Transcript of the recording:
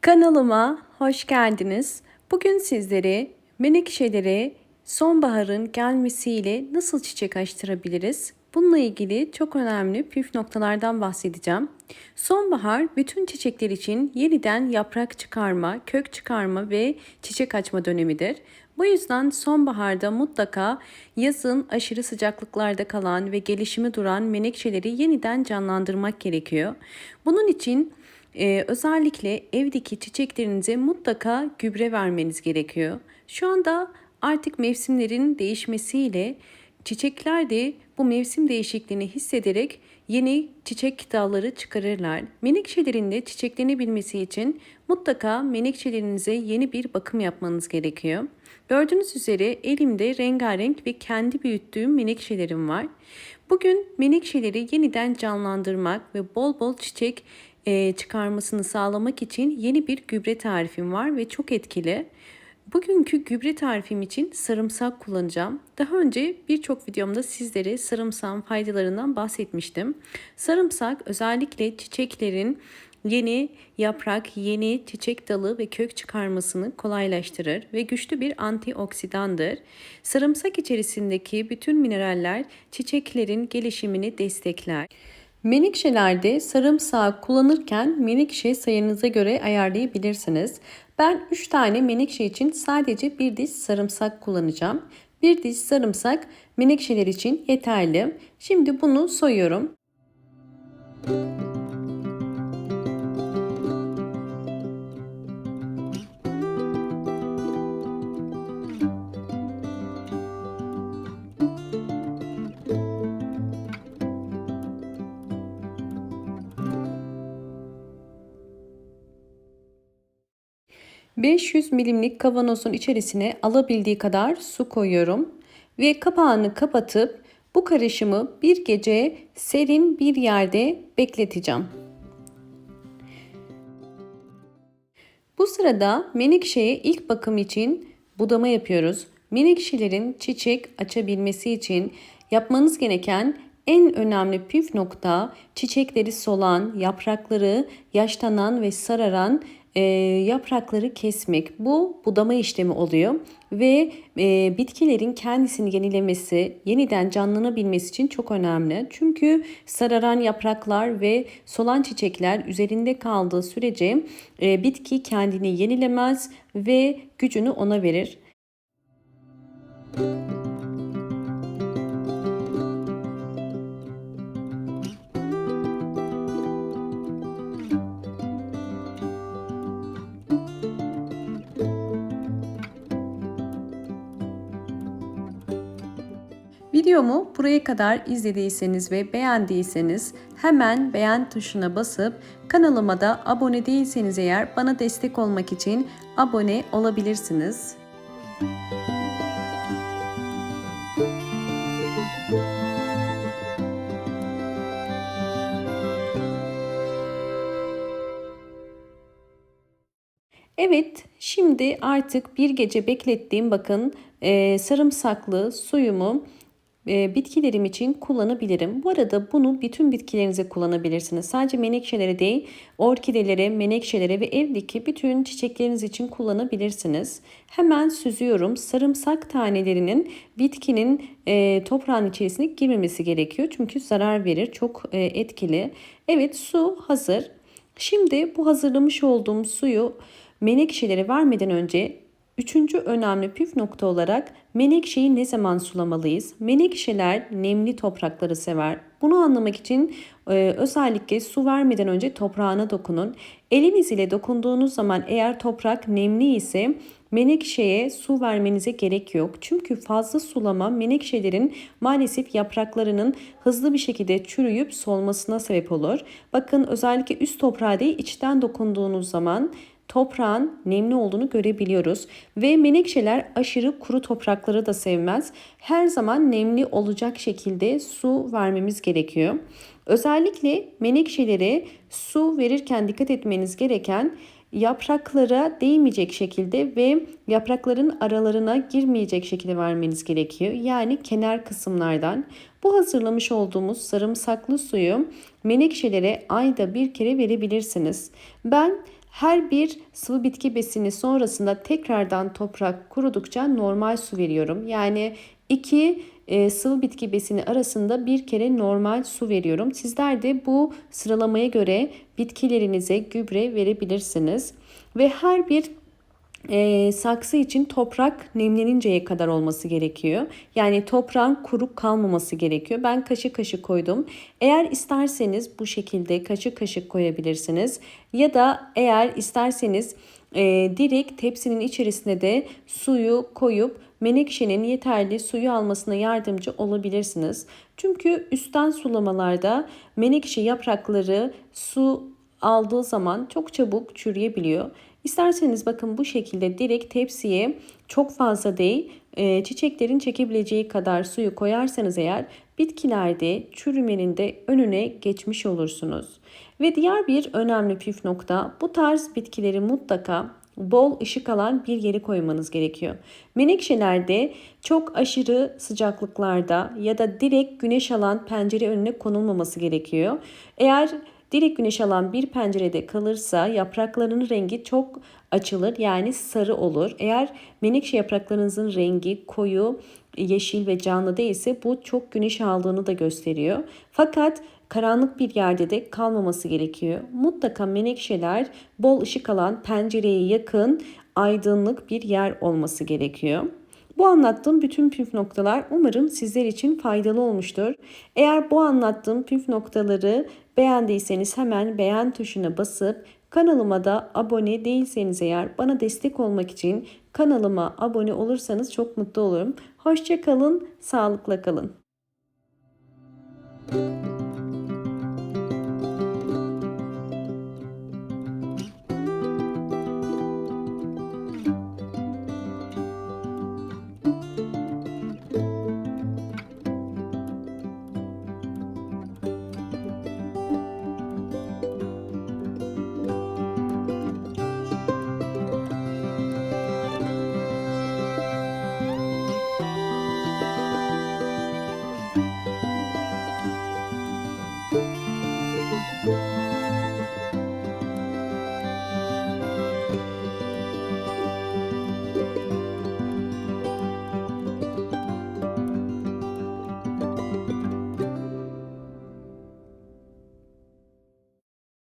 Kanalıma hoş geldiniz. Bugün sizlere menekşelere sonbaharın gelmesiyle nasıl çiçek açtırabiliriz? Bununla ilgili çok önemli püf noktalardan bahsedeceğim. Sonbahar bütün çiçekler için yeniden yaprak çıkarma, kök çıkarma ve çiçek açma dönemidir. Bu yüzden sonbaharda mutlaka yazın aşırı sıcaklıklarda kalan ve gelişimi duran menekşeleri yeniden canlandırmak gerekiyor. Bunun için ee, özellikle evdeki çiçeklerinize mutlaka gübre vermeniz gerekiyor. Şu anda artık mevsimlerin değişmesiyle çiçekler de bu mevsim değişikliğini hissederek yeni çiçek dalları çıkarırlar. Menekşelerin de çiçeklenebilmesi için mutlaka menekşelerinize yeni bir bakım yapmanız gerekiyor. Gördüğünüz üzere elimde rengarenk ve kendi büyüttüğüm menekşelerim var. Bugün menekşeleri yeniden canlandırmak ve bol bol çiçek çıkarmasını sağlamak için yeni bir gübre tarifim var ve çok etkili. Bugünkü gübre tarifim için sarımsak kullanacağım. Daha önce birçok videomda sizlere sarımsağın faydalarından bahsetmiştim. Sarımsak özellikle çiçeklerin yeni yaprak, yeni çiçek dalı ve kök çıkarmasını kolaylaştırır ve güçlü bir antioksidandır. Sarımsak içerisindeki bütün mineraller çiçeklerin gelişimini destekler. Menekşelerde sarımsağı kullanırken menekşe sayınıza göre ayarlayabilirsiniz. Ben 3 tane menekşe için sadece bir diş sarımsak kullanacağım. Bir diş sarımsak menekşeler için yeterli. Şimdi bunu soyuyorum. Müzik 500 milimlik kavanozun içerisine alabildiği kadar su koyuyorum ve kapağını kapatıp bu karışımı bir gece serin bir yerde bekleteceğim. Bu sırada menekşeye ilk bakım için budama yapıyoruz. Menekşelerin çiçek açabilmesi için yapmanız gereken en önemli püf nokta çiçekleri solan, yaprakları yaşlanan ve sararan e, yaprakları kesmek. Bu budama işlemi oluyor ve e, bitkilerin kendisini yenilemesi, yeniden canlanabilmesi için çok önemli. Çünkü sararan yapraklar ve solan çiçekler üzerinde kaldığı sürece e, bitki kendini yenilemez ve gücünü ona verir. Müzik Videomu buraya kadar izlediyseniz ve beğendiyseniz hemen beğen tuşuna basıp kanalıma da abone değilseniz eğer bana destek olmak için abone olabilirsiniz. Evet, şimdi artık bir gece beklettiğim bakın e, sarımsaklı suyumu bitkilerim için kullanabilirim. Bu arada bunu bütün bitkilerinize kullanabilirsiniz. Sadece menekşelere değil, orkidelere, menekşelere ve evdeki bütün çiçekleriniz için kullanabilirsiniz. Hemen süzüyorum. Sarımsak tanelerinin bitkinin e, toprağın içerisine girmemesi gerekiyor. Çünkü zarar verir. Çok e, etkili. Evet su hazır. Şimdi bu hazırlamış olduğum suyu menekşelere vermeden önce Üçüncü önemli püf nokta olarak menekşeyi ne zaman sulamalıyız? Menekşeler nemli toprakları sever. Bunu anlamak için e, özellikle su vermeden önce toprağına dokunun. Eliniz ile dokunduğunuz zaman eğer toprak nemli ise menekşeye su vermenize gerek yok. Çünkü fazla sulama menekşelerin maalesef yapraklarının hızlı bir şekilde çürüyüp solmasına sebep olur. Bakın özellikle üst toprağa değil içten dokunduğunuz zaman toprağın nemli olduğunu görebiliyoruz. Ve menekşeler aşırı kuru toprakları da sevmez. Her zaman nemli olacak şekilde su vermemiz gerekiyor. Özellikle menekşelere su verirken dikkat etmeniz gereken yapraklara değmeyecek şekilde ve yaprakların aralarına girmeyecek şekilde vermeniz gerekiyor. Yani kenar kısımlardan. Bu hazırlamış olduğumuz sarımsaklı suyu menekşelere ayda bir kere verebilirsiniz. Ben her bir sıvı bitki besini sonrasında tekrardan toprak kurudukça normal su veriyorum. Yani iki e, sıvı bitki besini arasında bir kere normal su veriyorum. Sizler de bu sıralamaya göre bitkilerinize gübre verebilirsiniz. Ve her bir e, saksı için toprak nemleninceye kadar olması gerekiyor. Yani toprağın kuruk kalmaması gerekiyor. Ben kaşık kaşık koydum. Eğer isterseniz bu şekilde kaşık kaşık koyabilirsiniz. Ya da eğer isterseniz e, direkt tepsinin içerisine de suyu koyup menekşenin yeterli suyu almasına yardımcı olabilirsiniz. Çünkü üstten sulamalarda menekşe yaprakları su aldığı zaman çok çabuk çürüyebiliyor. İsterseniz bakın bu şekilde direkt tepsiye çok fazla değil e, çiçeklerin çekebileceği kadar suyu koyarsanız eğer bitkilerde çürümenin de önüne geçmiş olursunuz. Ve diğer bir önemli püf nokta bu tarz bitkileri mutlaka bol ışık alan bir yere koymanız gerekiyor. Menekşelerde çok aşırı sıcaklıklarda ya da direkt güneş alan pencere önüne konulmaması gerekiyor. Eğer direkt güneş alan bir pencerede kalırsa yapraklarının rengi çok açılır yani sarı olur. Eğer menekşe yapraklarınızın rengi koyu, yeşil ve canlı değilse bu çok güneş aldığını da gösteriyor. Fakat karanlık bir yerde de kalmaması gerekiyor. Mutlaka menekşeler bol ışık alan pencereye yakın aydınlık bir yer olması gerekiyor. Bu anlattığım bütün püf noktalar umarım sizler için faydalı olmuştur. Eğer bu anlattığım püf noktaları beğendiyseniz hemen beğen tuşuna basıp kanalıma da abone değilseniz eğer bana destek olmak için kanalıma abone olursanız çok mutlu olurum. Hoşçakalın, sağlıkla kalın.